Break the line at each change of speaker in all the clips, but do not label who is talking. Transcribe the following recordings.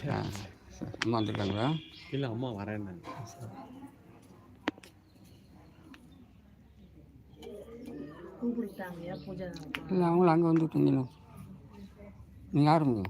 அம்மா வந்துருக்காங்களா
இல்லை அம்மா
நடக்கும்?
இல்லை அவங்களும் அங்கே வந்து விட்டீங்க நீங்கள் ஆரம்பிங்க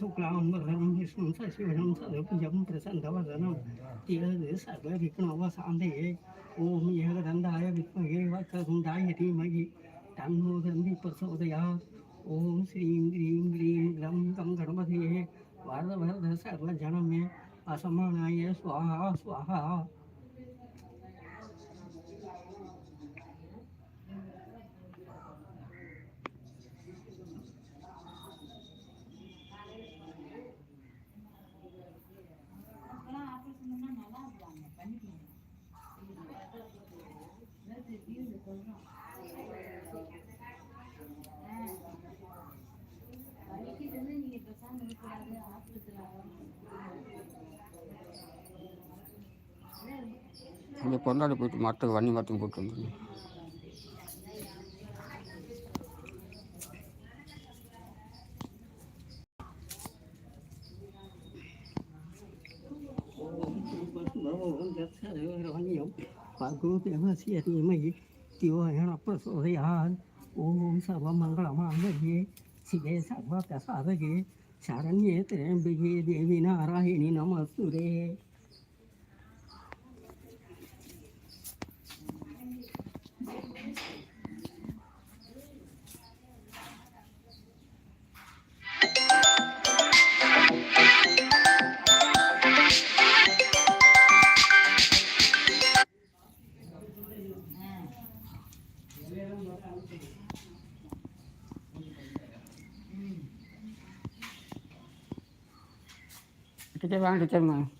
ஓம் சுக்லாம் வரதம் விஷ்ணு சசிவனம் சதுபுஜம் பிரசந்தவதனம் திகது சர்வ விக்னவசாந்தே ஓம் ஏகதந்தாய வித்மகே வக்கருண்டாய தீமகி தன்னோ தந்தி பிரசோதயா ஓம் ஸ்ரீம் க்ரீம் க்ரீம் லம் கம் கணபதியே வரத வரத சர்வ ஜனமே
இங்கே பொண்டாடி போயிட்டு மரத்துக்கு வன்னி மரத்துக்கு போட்டு வந்துருங்க
ஓம் தத்சர்வரவண்யம் பகோ தேவசிய தீமகி தியோயண பிரசோதயாத் ஓம் சர்வமங்களமாங்கல்யே சிவே சர்வபிரசாதகே சரண்யே 一天忙，一天忙。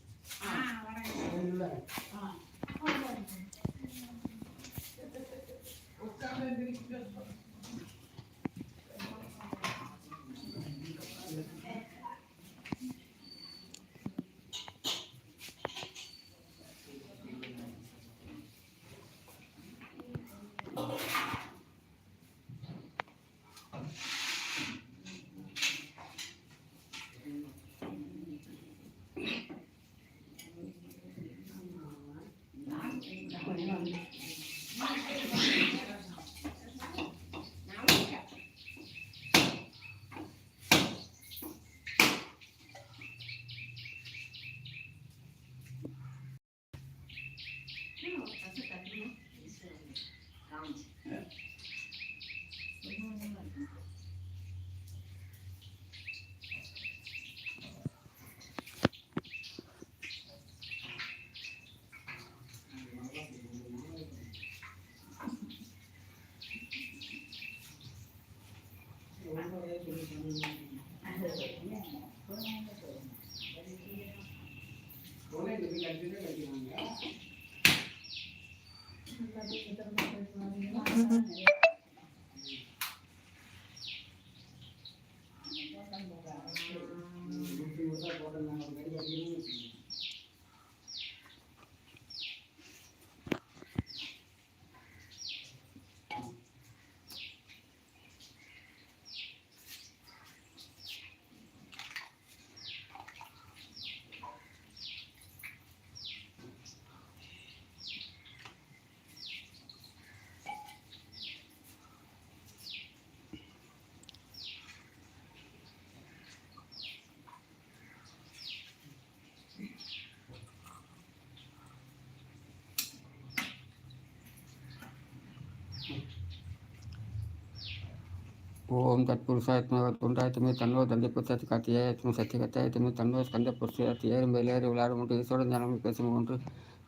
டீச்சர் வாங்க டீச்சர்மா ஓம் தத்புருஷாயத்மே துண்டாயத்துமே தன்னோ தந்தை புத்தத்து காத்தியாயத்மே சத்தியகத்தாயத்துமே தன்னோ ஸ்கந்த புருஷாத்தி ஏறும் வேலையேறி விளையாடும் ஒன்று ஈஸ்வரன் ஜனம் பேசும் ஒன்று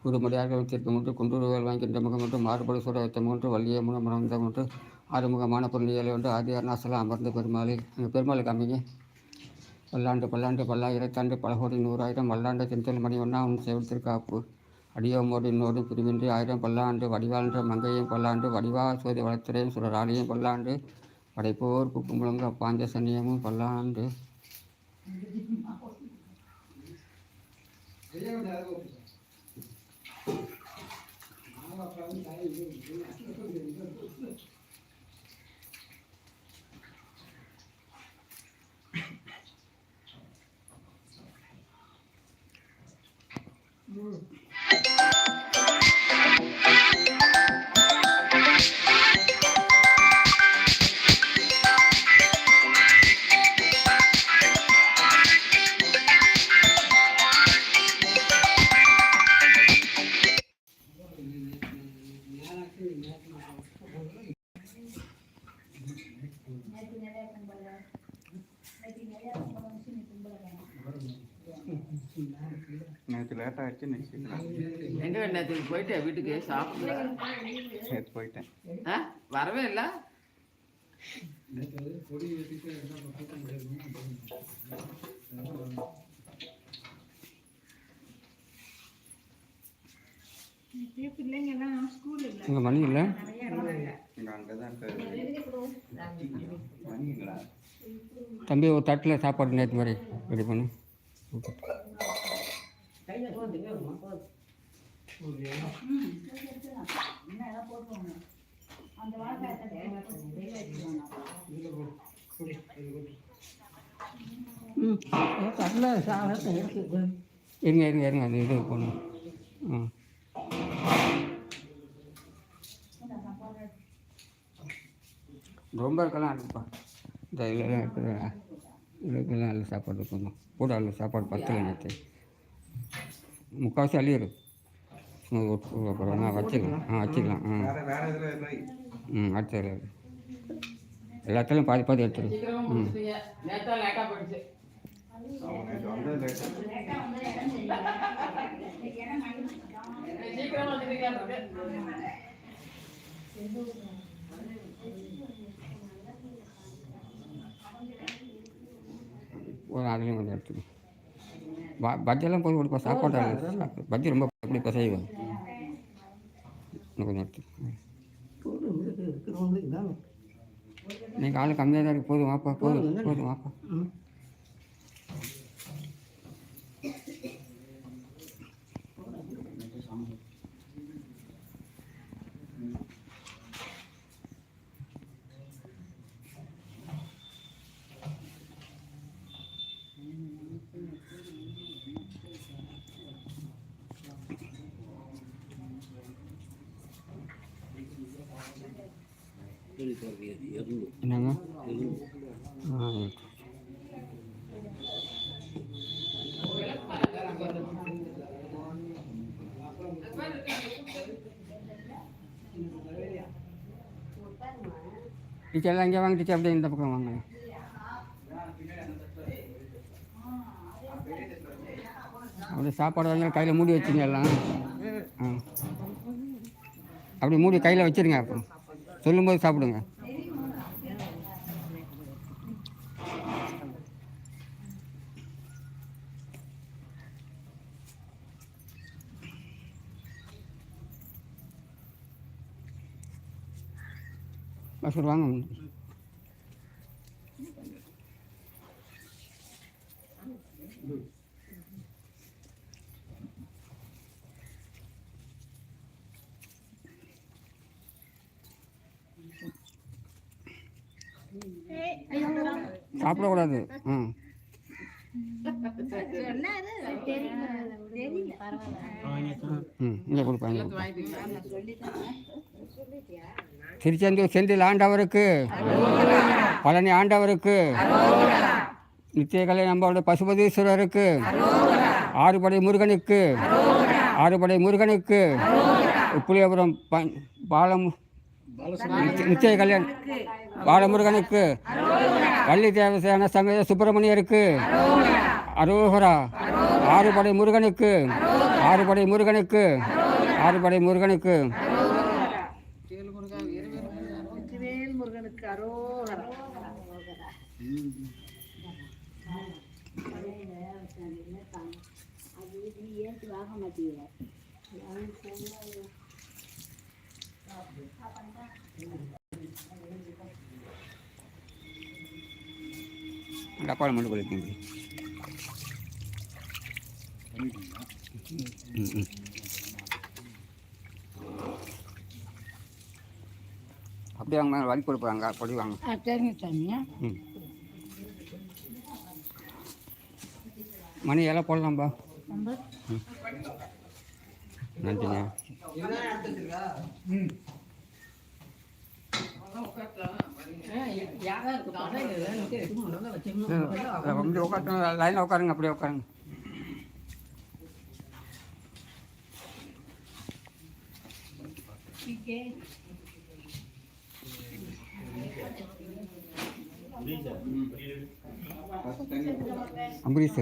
குருமடியாக வைத்திருக்கும் ஒன்று குண்டூறுகள் வாங்கின்ற முகம் ஒன்று மாறுபடு சூட வைத்தம் ஒன்று வள்ளிய முகமரம் ஒன்று ஆறுமுகமான பொருளியலை ஒன்று ஆதி அமர்ந்த பெருமாளை எங்கள் பெருமாளுக்கு அமைங்க பல்லாண்டு பல்லாண்டு பல்லாயிரத்தாண்டு பல கோடி நூறாயிரம் வல்லாண்டு தென்தொல் மணி ஒன்றா உன் செவித்திருக்காப்பு
அடியோமோடு இன்னோடும் பிரிவின்றி ஆயிரம் பல்லாண்டு வடிவாழ்ன்ற மங்கையும் பல்லாண்டு வடிவா சோதி வளத்துறையும் சுடராளியும் பல்லாண்டு படைப்போர் குக்குமுழங்க பாஞ்ச சன்னியமும் பல்லாண்டு
நேற்று
எங்க நேற்றுக்கு போயிட்டேன் வீட்டுக்கு? சாப்பிடல.
நேற்று போயிட்டேன்.
ஆ வரவே இல்லை?
பிள்ளைங்கெல்லாம் ஸ்கூல் இல்லை?
உங்கள் மணி இல்லை தம்பி ஒரு தட்டில் சாப்பாடு நேற்று மாதிரி ரெடி பண்ணு
ம் கடல சாதத்தை எடுத்து
இருங்க இருங்க இருங்க அந்த இது போகணும் ம் ரொம்ப இருக்கலாம் இருக்குப்பா இந்த இதெல்லாம் இருக்குது இதுக்கெல்லாம் நல்ல சாப்பாடு இருக்கணும் கூட நல்ல சாப்பாடு பத்தல நேற்று முக்கால்வாசி ஒரு- அப்புறம் வச்சுக்கலாம். ஆ வச்சுக்கலாம். ஆ ம் அடுத்த எல்லாத்துலேயும் பாதி பாதி எடுத்துரு. ம். ஒரு அதுலேயும் கொஞ்சம் எடுத்துக்கோ ப பஜ்ஜெல்லாம் போய் கொடுப்பா சாப்பாடு. பஜ்ஜி ரொம்ப பிடிப்பா செய்வேன் கொஞ்சம் எடுத்து. நீங்கள் ஆள் கம்மியாக தான் இருக்கு. போதும் வாப்பா போதும் போதும் வாப்பா. என்னங்க? ஆ டீச்சர்லாம் டீச்சர் எல்லாம் இங்கே வாங்க டீச்சர் அப்படியே இந்த பக்கம் வாங்க. அப்படியே சாப்பாடு வாங்கி கையில் மூடி வச்சுங்க எல்லாம். ஆ. அப்படி மூடி கையில் வச்சிருங்க அப்புறம் சொல்லும்போது சாப்பிடுங்க. மசூர் வாங்க சாப்பிடக்கூடாது ம். இங்கே கொடுப்பாங்க திருச்செந்தூர் செந்தில் ஆண்டவருக்கு பழனி ஆண்டவருக்கு நித்தியகலை நம்மளுடைய பசுபதீஸ்வரருக்கு ஆறுபடை முருகனுக்கு ஆறுபடை முருகனுக்கு புளியபுரம் ப பாலம் நிச்சய- கல்யாண். பாலமுருகனுக்கு வள்ளி தேவசேன சமேத சுப்பிரமணியருக்கு. அரோகரா. ஆறுபடை முருகனுக்கு. ஆறுபடை முருகனுக்கு. ஆறுபடை முருகனுக்கு.
முருகனுக்கு அரோகரம்
டப்பாவில் மட்டும் ம் ம் அப்படியே அவங்க வலி கொடுப்பாங்க பொடி வாங்க.
சரிங்க சாமியா
ம். மணி எல்லாம் போடலாம்பா நன்றிங்க.
யாராக
அப்படி உட்காந்து லைனில் உட்காருங்க அப்படியே உட்காருங்க அம்பரீஷ்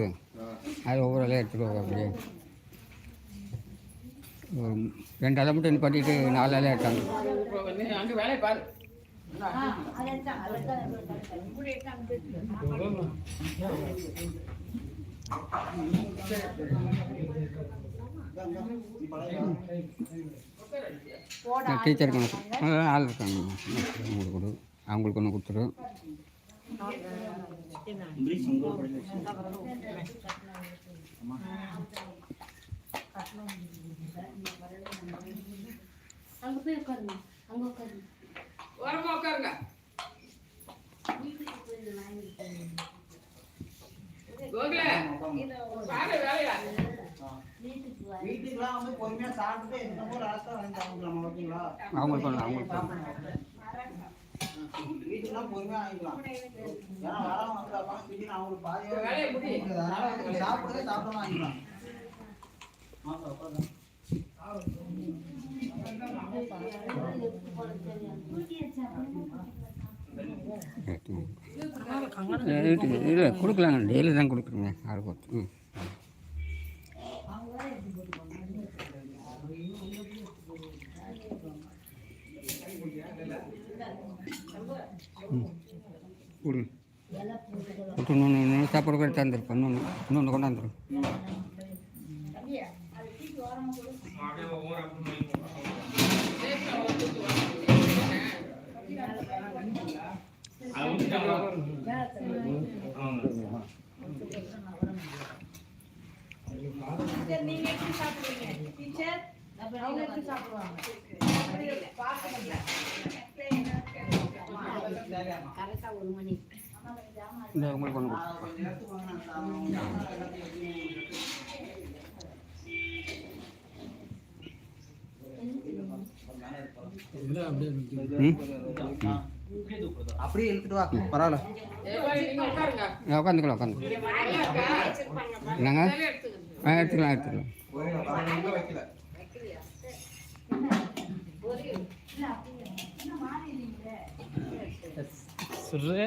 அது ஒவ்வொரு இலையும் எடுத்துகிட்டு வர அப்படியே ரெண்டு அலை மட்டும் பண்ணிட்டு நாலு இலையை எடுத்தாங்க
அங்கே வேலையை பாரு.
டீச்சருக்கு ஒன்று ஆள் இருக்காங்க. அவங்களுக்கு கொடு. அவங்களுக்கு ஒன்று கொடுத்துரு
அங்க போய் உட்காருங்க. அங்க உட்காருங்க.
ஓரமாக உட்காருங்க.
வீட்டுக்குலாம் வந்து பொறுமையா சாப்பிட்டு என்னமோ வாங்கி சாப்பிடலாம் ஓகேங்களா?
அவங்களுக்கு
வீட்டுக்குலாம் பொறுமையா வாங்கிக்கலாம். ஏன்னா வரவங்க வந்து அப்புறம் திடீர்னு அவங்களுக்கு
முடி.
அதனால வந்து சாப்பிடுறதே சாப்பிடாம வாங்கிக்கலாம் வாங்க, உட்காருங்க.
இல்லை கொடுக்கலாங்க. டெய்லி தான் கொடுக்குறேங்க. ஆள் கொடுத்து ம். கொடுங்க. இன்னொன்று சாப்பாடு கூட தந்துருப்பேன் இன்னொன்று இன்னொன்று கொண்டாந்துரும்
டீச்சர் நீங்க எப்படி சாப்பிடுவீங்க? டீச்சர் அவங்க எப்படி சாப்பிடுவாங்க?
கரெக்டா ஒரு மணி
இந்த உங்களுக்கு ஒன்று
அப்படியே இழுத்துட்டு வா. பரவாயில்ல.
உட்காந்துக்கலாம் உட்காந்து. என்னங்க? ஆ எடுத்துக்கலாம் எடுத்துக்கலாம்
ஒரு